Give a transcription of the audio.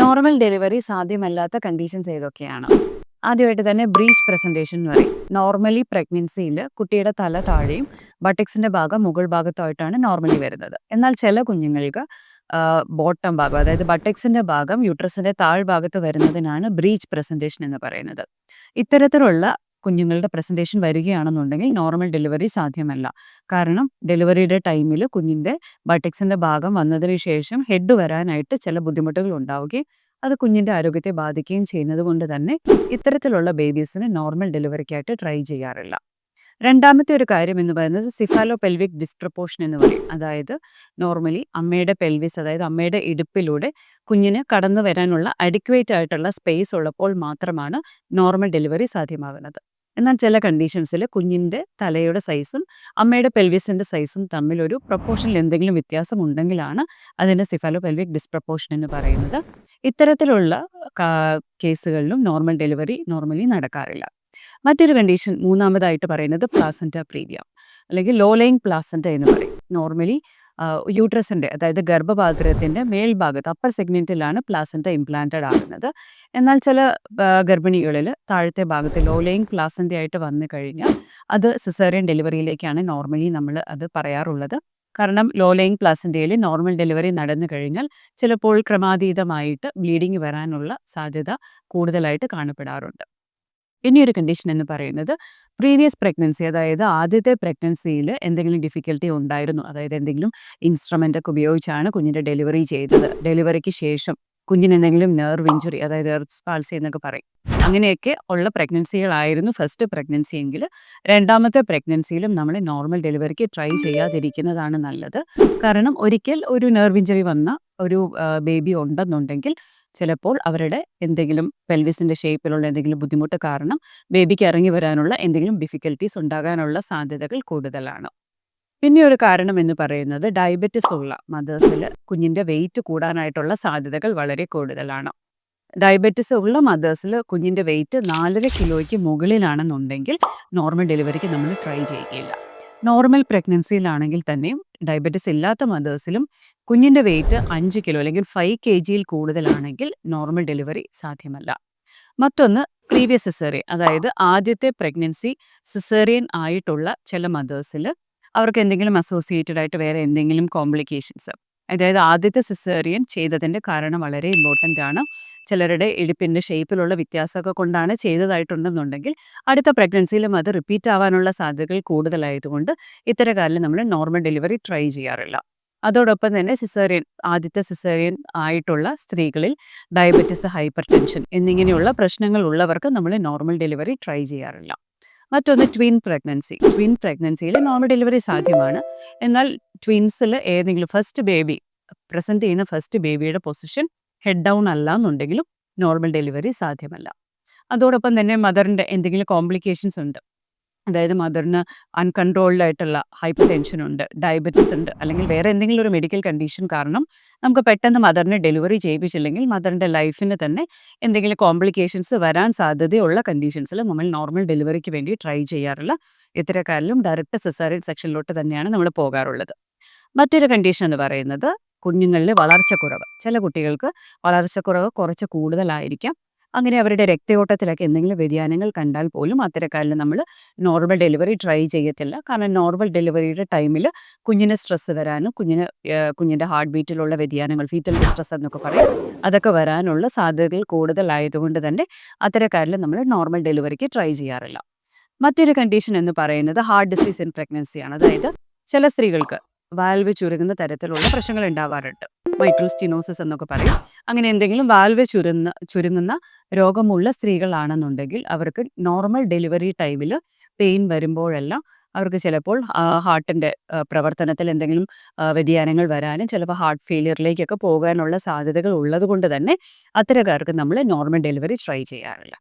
Normal delivery സാധ്യമല്ലാത്ത conditions ഏതൊക്കെയാണ്? ആദ്യമായിട്ട് തന്നെ ബ്രീച്ച് പ്രസന്റേഷൻ എന്ന് പറയും. നോർമലി പ്രഗ്നൻസിയിൽ കുട്ടിയുടെ തല താഴെയും ബട്ടക്സിന്റെ ഭാഗം മുകൾ ഭാഗത്തായിട്ടാണ് നോർമലി വരുന്നത്. എന്നാൽ ചില കുഞ്ഞുങ്ങൾക്ക് ബോട്ടം ഭാഗം അതായത് ബട്ടക്സിന്റെ ഭാഗം യൂട്രസിന്റെ താഴ്ഭാഗത്ത് വരുന്നതിനാണ് ബ്രീച്ച് പ്രസന്റേഷൻ എന്ന് പറയുന്നത്. ഇത്തരത്തിലുള്ള കുഞ്ഞുങ്ങളുടെ പ്രസന്റേഷൻ വരികയാണെന്നുണ്ടെങ്കിൽ നോർമൽ ഡെലിവറി സാധ്യമല്ല. കാരണം ഡെലിവറിയുടെ ടൈമിൽ കുഞ്ഞിന്റെ ബട്ടക്സിന്റെ ഭാഗം വന്നതിന് ശേഷം ഹെഡ് വരാനായിട്ട് ചില ബുദ്ധിമുട്ടുകൾ ഉണ്ടാവുകയും അത് കുഞ്ഞിന്റെ ആരോഗ്യത്തെ ബാധിക്കുകയും ചെയ്യുന്നത് കൊണ്ട് തന്നെ ഇത്തരത്തിലുള്ള ബേബീസിന് നോർമൽ ഡെലിവറിക്കായിട്ട് ട്രൈ ചെയ്യാറില്ല. രണ്ടാമത്തെ ഒരു കാര്യം എന്ന് പറയുന്നത് സിഫാലോ പെൽവിക് ഡിസ്പ്രപ്പോഷൻ എന്ന് പറയും. അതായത് നോർമലി അമ്മയുടെ പെൽവിസ് അതായത് അമ്മയുടെ ഇടുപ്പിലൂടെ കുഞ്ഞിന് കടന്നു വരാനുള്ള അഡിക്വേറ്റ് ആയിട്ടുള്ള സ്പേസ് ഉള്ളപ്പോൾ മാത്രമാണ് നോർമൽ ഡെലിവറി സാധ്യമാകുന്നത്. എന്നാൽ ചില കണ്ടീഷൻസിൽ കുഞ്ഞിന്റെ തലയുടെ സൈസും അമ്മയുടെ പെൽവിസിന്റെ സൈസും തമ്മിലൊരു പ്രൊപ്പോർഷനിൽ എന്തെങ്കിലും വ്യത്യാസം ഉണ്ടെങ്കിലാണ് അതിന്റെ സിഫാലോ പെൽവിക് ഡിസ്പ്രപ്പോർഷൻ എന്ന് പറയുന്നത്. ഇത്തരത്തിലുള്ള കേസുകളിലും നോർമൽ ഡെലിവറി നോർമലി നടക്കാറില്ല. മറ്റൊരു കണ്ടീഷൻ മൂന്നാമതായിട്ട് പറയുന്നത് പ്ലാസന്റ പ്രീവിയം അല്ലെങ്കിൽ ലോ ലൈങ് പ്ലാസന്റ എന്ന് പറയും. നോർമലി യൂട്രസിന്റെ അതായത് ഗർഭപാത്രത്തിന്റെ മേൽഭാഗത്ത് അപ്പർ സെഗ്മെന്റിലാണ് പ്ലാസന്റ ഇംപ്ലാന്റഡ് ആകുന്നത്. എന്നാൽ ചില ഗർഭിണികളിൽ താഴത്തെ ഭാഗത്ത് ലോ ലൈങ് പ്ലാസന്റ ആയിട്ട് വന്നു കഴിഞ്ഞാൽ അത് സിസേറിയൻ ഡെലിവറിയിലേക്കാണ് നോർമലി നമ്മൾ അത് പറയാറുള്ളത്. കാരണം ലോ ലൈങ് പ്ലാസന്റയിൽ നോർമൽ ഡെലിവറി നടന്നു കഴിഞ്ഞാൽ ചിലപ്പോൾ ക്രമാതീതമായിട്ട് ബ്ലീഡിങ് വരാനുള്ള സാധ്യത കൂടുതലായിട്ട് കാണപ്പെടാറുണ്ട്. ഇനിയൊരു കണ്ടീഷൻ എന്ന് പറയുന്നത് പ്രീവിയസ് പ്രഗ്നൻസി അതായത് ആദ്യത്തെ പ്രഗ്നൻസിയിൽ എന്തെങ്കിലും ഡിഫിക്കൽട്ടി ഉണ്ടായിരുന്നു. അതായത് എന്തെങ്കിലും ഇൻസ്ട്രുമെന്റ് ഒക്കെ ഉപയോഗിച്ചാണ് കുഞ്ഞിന്റെ ഡെലിവറി ചെയ്തത്. ഡെലിവറിക്ക് ശേഷം കുഞ്ഞിന് എന്തെങ്കിലും നെർവ് ഇഞ്ചുറി അതായത് എർബ്സ് പാൾസി എന്നൊക്കെ പറയും. അങ്ങനെയൊക്കെ ഉള്ള പ്രഗ്നൻസികളായിരുന്നു ഫസ്റ്റ് പ്രഗ്നൻസി എങ്കിൽ. രണ്ടാമത്തെ പ്രഗ്നൻസിയിലും നമ്മൾ നോർമൽ ഡെലിവറിക്ക് ട്രൈ ചെയ്യാതിരിക്കുന്നതാണ് നല്ലത്. കാരണം ഒരിക്കൽ ഒരു നെർവ് ഇഞ്ചുറി വന്ന ഒരു ബേബി ഉണ്ടെന്നുണ്ടെങ്കിൽ ചിലപ്പോൾ അവരുടെ എന്തെങ്കിലും പെൽവിസിന്റെ ഷേപ്പിലുള്ള എന്തെങ്കിലും ബുദ്ധിമുട്ട് കാരണം ബേബിക്ക് ഇറങ്ങി വരാനുള്ള എന്തെങ്കിലും ഡിഫിക്കൽട്ടീസ് ഉണ്ടാകാനുള്ള സാധ്യതകൾ കൂടുതലാണ്. പിന്നെ ഒരു കാരണം എന്ന് പറയുന്നത് ഡയബറ്റിസ് ഉള്ള മദേഴ്സിൽ കുഞ്ഞിന്റെ വെയിറ്റ് കൂടാനായിട്ടുള്ള സാധ്യതകൾ വളരെ കൂടുതലാണ്. ഡയബറ്റിസ് ഉള്ള മദേഴ്സിൽ കുഞ്ഞിന്റെ വെയിറ്റ് നാലര കിലോയ്ക്ക് മുകളിലാണെന്നുണ്ടെങ്കിൽ നോർമൽ ഡെലിവറിക്ക് നമ്മൾ ട്രൈ ചെയ്യുകയില്ല. നോർമൽ പ്രഗ്നൻസിയിലാണെങ്കിൽ തന്നെയും ഡയബറ്റിസ് ഇല്ലാത്ത മദേഴ്സിലും കുഞ്ഞിന്റെ വെയിറ്റ് അഞ്ച് കിലോ അല്ലെങ്കിൽ ഫൈവ് കെ ജിയിൽ കൂടുതലാണെങ്കിൽ നോർമൽ ഡെലിവറി സാധ്യമല്ല. മറ്റൊന്ന് പ്രീവിയസ് സിസേറിയൻ. അതായത് ആദ്യത്തെ പ്രഗ്നൻസി സിസേറിയൻ ആയിട്ടുള്ള ചില മദേഴ്സിൽ അവർക്ക് എന്തെങ്കിലും അസോസിയേറ്റഡ് ആയിട്ട് വേറെ എന്തെങ്കിലും കോംപ്ലിക്കേഷൻസ്. അതായത് ആദ്യത്തെ സിസേറിയൻ ചെയ്തതിന്റെ കാരണം വളരെ ഇമ്പോർട്ടന്റ് ആണ്. ചിലരുടെ ഇടുപ്പിന്റെ ഷേപ്പിലുള്ള വ്യത്യാസമൊക്കെ കൊണ്ടാണ് ചെയ്തതായിട്ടുണ്ടെന്നുണ്ടെങ്കിൽ അടുത്ത പ്രഗ്നൻസിയിലും അത് റിപ്പീറ്റ് ആവാനുള്ള സാധ്യതകൾ കൂടുതലായതുകൊണ്ട് ഇത്തരകാലം നമ്മൾ നോർമൽ ഡെലിവറി ട്രൈ ചെയ്യാറില്ല. അതോടൊപ്പം തന്നെ സിസേറിയൻ ആദ്യത്തെ സിസേറിയൻ ആയിട്ടുള്ള സ്ത്രീകളിൽ ഡയബറ്റിസ് ഹൈപ്പർ ടെൻഷൻ എന്നിങ്ങനെയുള്ള പ്രശ്നങ്ങൾ ഉള്ളവർക്ക് നമ്മൾ നോർമൽ ഡെലിവറി ട്രൈ ചെയ്യാറില്ല. മറ്റൊന്ന് ട്വിൻ പ്രഗ്നൻസി ട്വിൻ പ്രഗ്നൻസിയിൽ നോർമൽ ഡെലിവറി സാധ്യമാണ്. എന്നാൽ ട്വിൻസിൽ ഏതെങ്കിലും ഫസ്റ്റ് ബേബി പ്രസന്റ് ചെയ്യുന്ന ഫസ്റ്റ് ബേബിയുടെ പൊസിഷൻ ഹെഡ് ഡൗൺ അല്ല എന്നുണ്ടെങ്കിലും നോർമൽ ഡെലിവറി സാധ്യമല്ല. അതോടൊപ്പം തന്നെ മദറിന്റെ എന്തെങ്കിലും കോംപ്ലിക്കേഷൻസ് ഉണ്ട്. അതായത് മദറിന് അൺകൺട്രോൾഡ് ആയിട്ടുള്ള ഹൈപ്പർ ടെൻഷൻ ഉണ്ട് ഡയബറ്റിസ് ഉണ്ട് അല്ലെങ്കിൽ വേറെ എന്തെങ്കിലും ഒരു മെഡിക്കൽ കണ്ടീഷൻ കാരണം നമുക്ക് പെട്ടെന്ന് മദറിനെ ഡെലിവറി ചെയ്യിപ്പിച്ചില്ലെങ്കിൽ മദറിന്റെ ലൈഫിന് തന്നെ എന്തെങ്കിലും കോംപ്ലിക്കേഷൻസ് വരാൻ സാധ്യതയുള്ള കണ്ടീഷൻസിൽ നമ്മൾ നോർമൽ ഡെലിവറിക്ക് വേണ്ടി ട്രൈ ചെയ്യാറില്ല ഇത്തരക്കാരിലും ഡയറക്റ്റ് സെസാറിയൻ സെക്ഷനിലോട്ട് തന്നെയാണ് നമ്മൾ പോകാറുള്ളത്. മറ്റൊരു കണ്ടീഷൻ എന്ന് പറയുന്നത് കുഞ്ഞുങ്ങളിൽ വളർച്ചക്കുറവ്. ചില കുട്ടികൾക്ക് വളർച്ചക്കുറവ് കുറച്ച് കൂടുതലായിരിക്കാം. അങ്ങനെ അവരുടെ രക്തയോട്ടത്തിലൊക്കെ എന്തെങ്കിലും വ്യതിയാനങ്ങൾ കണ്ടാൽ പോലും അത്തരക്കാരിൽ നമ്മൾ നോർമൽ ഡെലിവറി ട്രൈ ചെയ്യത്തില്ല. കാരണം നോർമൽ ഡെലിവറിയുടെ ടൈമിൽ കുഞ്ഞിന് സ്ട്രെസ് വരാനും കുഞ്ഞിന് കുഞ്ഞിന്റെ ഹാർട്ട് ബീറ്റിലുള്ള വ്യതിയാനങ്ങൾ ഫീറ്റൽ ഡിസ്ട്രെസ് എന്നൊക്കെ പറയും. അതൊക്കെ വരാനുള്ള സാധ്യതകൾ കൂടുതലായതുകൊണ്ട് തന്നെ അത്തരക്കാരിൽ നമ്മൾ നോർമൽ ഡെലിവറിക്ക് ട്രൈ ചെയ്യാറില്ല. മറ്റൊരു കണ്ടീഷൻ എന്ന് പറയുന്നത് ഹാർട്ട് ഡിസീസ് ഇൻ പ്രഗ്നൻസിയാണ് അതായത് ചില സ്ത്രീകൾക്ക് വാൽവ് ചുരുങ്ങുന്ന തരത്തിലുള്ള പ്രശ്നങ്ങൾ ഉണ്ടാവാറുണ്ട്. മൈട്രൽ സ്റ്റിനോസിസ് എന്നൊക്കെ പറയും. അങ്ങനെ എന്തെങ്കിലും വാൽവ് ചുരുന്ന ചുരുങ്ങുന്ന രോഗമുള്ള സ്ത്രീകളാണെന്നുണ്ടെങ്കിൽ അവർക്ക് നോർമൽ ഡെലിവറി ടൈമിൽ പെയിൻ വരുമ്പോഴെല്ലാം അവർക്ക് ചിലപ്പോൾ ഹാർട്ടിന്റെ പ്രവർത്തനത്തിൽ എന്തെങ്കിലും വ്യതിയാനങ്ങൾ വരാനും ചിലപ്പോൾ ഹാർട്ട് ഫെയിലിയറിലേക്കൊക്കെ പോകാനുള്ള സാധ്യതകൾ ഉള്ളത് കൊണ്ട് തന്നെ അത്തരക്കാർക്ക് നമ്മൾ നോർമൽ ഡെലിവറി ട്രൈ ചെയ്യാറില്ല.